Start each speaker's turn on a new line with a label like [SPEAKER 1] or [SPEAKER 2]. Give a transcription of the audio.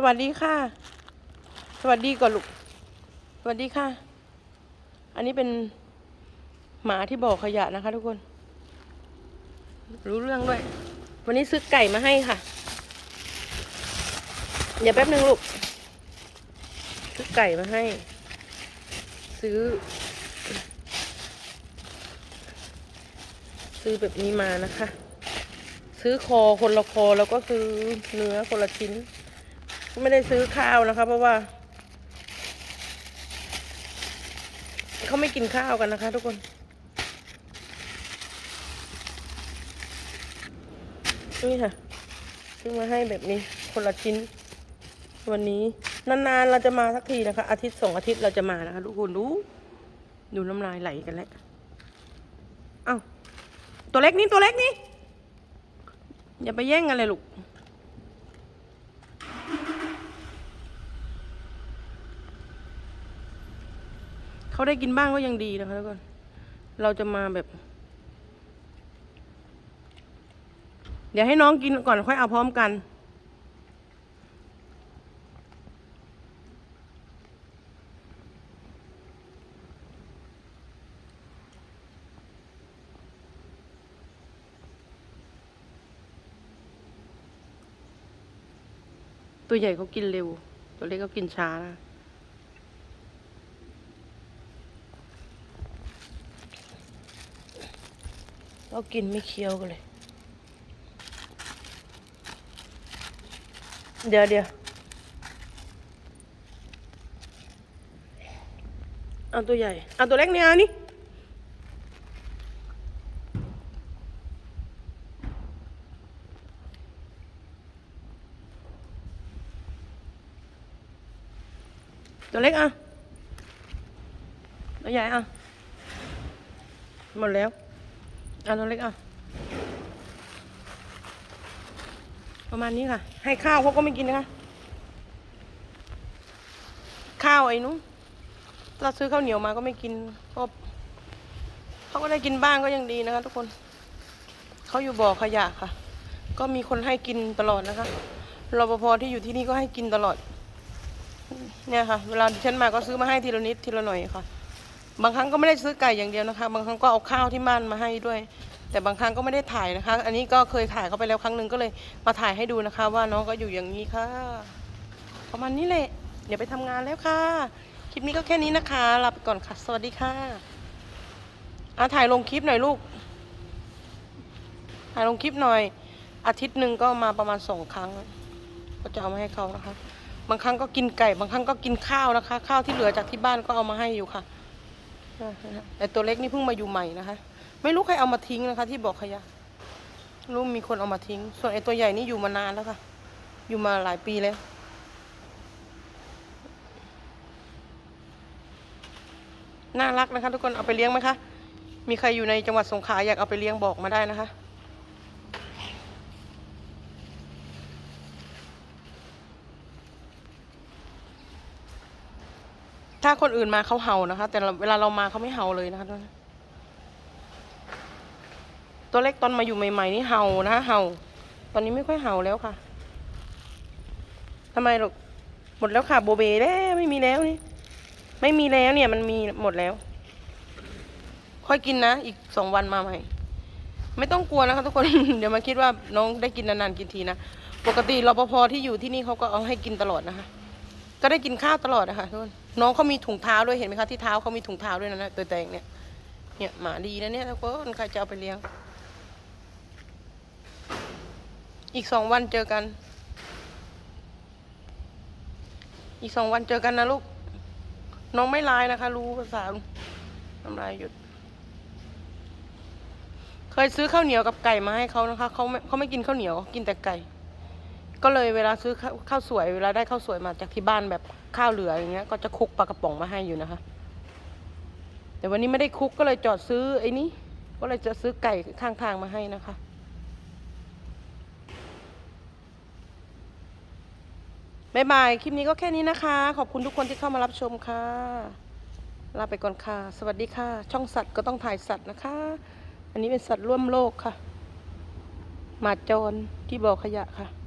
[SPEAKER 1] สวัสดีค่ะ สวัสดีก่อนลูก สวัสดีค่ะ อันนี้เป็นหมาที่บ่อขยะนะคะ ทุกคน รู้เรื่องด้วย วันนี้ซื้อไก่มาให้ค่ะ เดี๋ยวแป๊บนึงลูก ซื้อไก่มาให้ ซื้อ ซื้อแบบนี้มานะคะ ซื้อคอคนละคอแล้วก็ซื้อเนื้อคนละชิ้น ไม่ได้ซื้อข้าวนะคะ เพราะว่า เขาไม่กินข้าวกันนะคะ ทุกคน นี่ค่ะซื้อมาให้แบบนี้คนละชิ้น วันนี้ นานๆเราจะมาสักทีนะคะ อาทิตย์สองอาทิตย์เราจะมานะคะ ทุกคนดูดูน้ำลายไหลกันแล้วเอ้าตัวเล็กนี่ตัวเล็กนี่อย่าไปแย่งกันเลยลูก เขาได้กินบ้างก็ยังดีนะคะทุกคนเราจะมาแบบ เดี๋ยวให้น้องกินก่อนค่อยเอาพร้อมกัน ตัวใหญ่เขากินเร็ว ตัวเล็กเขากินช้านะ เรากินไม่เคี้ยวกันเลย เดี๋ยวเดี๋ยวเอาตัวใหญ่ เอาตัวเล็กเนี่ยนี่ตัวเล็กอะตัวใหญ่อะหมดแล้ว เอาตัวเล็กอะประมาณนี้ค่ะ ให้ข้าวเขาก็ไม่กินนะคะ ข้าวไอ้นู้นเราซื้อข้าวเหนียวมาก็ไม่กินก็เขาก็ได้กินบ้างก็ยังดีนะคะ ทุกคน เขาอยู่บ่อขยะค่ะ ก็มีคนให้กินตลอดนะคะรปภที่อยู่ที่นี่ก็ให้กินตลอด เนี่ยค่ะ เวลาฉันมาก็ซื้อมาให้ทีละนิดทีละหน่อยค่ะ บางครั้งก็ไม่ได้ซื้อไก่อย่างเดียวนะคะ บางครั้งก็เอาข้าวที่บ้านมาให้ด้วย แต่บางครั้งก็ไม่ได้ถ่ายนะคะ อันนี้ก็เคยถ่ายเขาไปแล้วครั้งหนึ่งก็เลยมาถ่ายให้ดูนะคะ ว่าน้องก็อยู่อย่างนี้ค่ะ ประมาณนี้แหละ เดี๋ยวไปทำงานแล้วค่ะ คลิปนี้ก็แค่นี้นะคะลาไปก่อนค่ะ สวัสดีค่ะอาถ่ายลงคลิปหน่อยลูก ถ่ายลงคลิปหน่อย อาทิตย์หนึ่งก็มาประมาณสองครั้ง ก็จะเอามาให้เขานะคะ บางครั้งก็กินไก่ บางครั้งก็กินข้าวนะคะ ข้าวที่เหลือจากที่บ้านก็เอามาให้อยู่ค่ะ แต่ตัวเล็กนี่เพิ่งมาอยู่ใหม่นะคะ ไม่รู้ใครเอามาทิ้งนะคะ ที่บอกขยะรู้มีคนเอามาทิ้ง ส่วนไอ้ตัวใหญ่นี่อยู่มานานแล้วค่ะ อยู่มาหลายปีแล้วน่ารักนะคะ ทุกคนเอาไปเลี้ยงไหมคะ มีใครอยู่ในจังหวัดสงขลาอยากเอาไปเลี้ยงบอกมาได้นะคะ ถ้าคนอื่นมาเขาเห่านะคะ แต่เวลาเรามาเขาไม่เห่าเลยนะคะตัวเล็กตอนมาอยู่ใหม่ๆนี่เห่านะเห่า ตอนนี้ไม่ค่อยเห่าแล้วค่ะทำไมลูกหมดแล้วค่ะ โบเบแล้วไม่มีแล้วนี่ ไม่มีแล้วเนี่ย มันมีหมดแล้ว ค่อยกินนะ อีกสองวันมาใหม่ ไม่ต้องกลัวนะคะทุกคน เดี๋ยวมาคิดว่าน้องได้กินนานๆกินทีนะ ปกติรปภที่อยู่ที่นี่เขาก็เอาให้กินตลอดนะคะ ก็ได้กินข้าวตลอดนะคะทุกคนน้องเขามีถุงเท้าด้วยเห็นไหมคะที่เท้าเขามีถุงเท้าด้วยนะนะตัวแดงเนี่ยเนี่ยหมาดีนะเนี่ยทุกคนใครจะเอาไปเลี้ยง อีกสองวันเจอกัน อีกสองวันเจอกันนะลูก น้องไม่ลายนะคะ รู้ภาษาน้ำลายหยุด เคยซื้อข้าวเหนียวกับไก่มาให้เขานะคะเขาไม่เขาไม่กินข้าวเหนียวกินแต่ไก่ ก็เลยเวลาซื้อข้าวข้าวสวยเวลาได้ข้าวสวยมาจากที่บ้านแบบข้าวเหลืออย่างเงี้ยก็จะคลุกปลากระป๋องมาให้อยู่นะคะ แต่วันนี้ไม่ได้คลุกก็เลยจอดซื้อไอ้นี้ก็เลยจะซื้อไก่ข้างทางมาให้นะคะ บ๊ายบาย คลิปนี้ก็แค่นี้นะคะ ขอบคุณทุกคนที่เข้ามารับชมค่ะ ลาไปก่อนค่ะ สวัสดีค่ะ ช่องสัตว์ก็ต้องถ่ายสัตว์นะคะ อันนี้เป็นสัตว์ร่วมโลกค่ะ หมาจรที่บ่อขยะค่ะ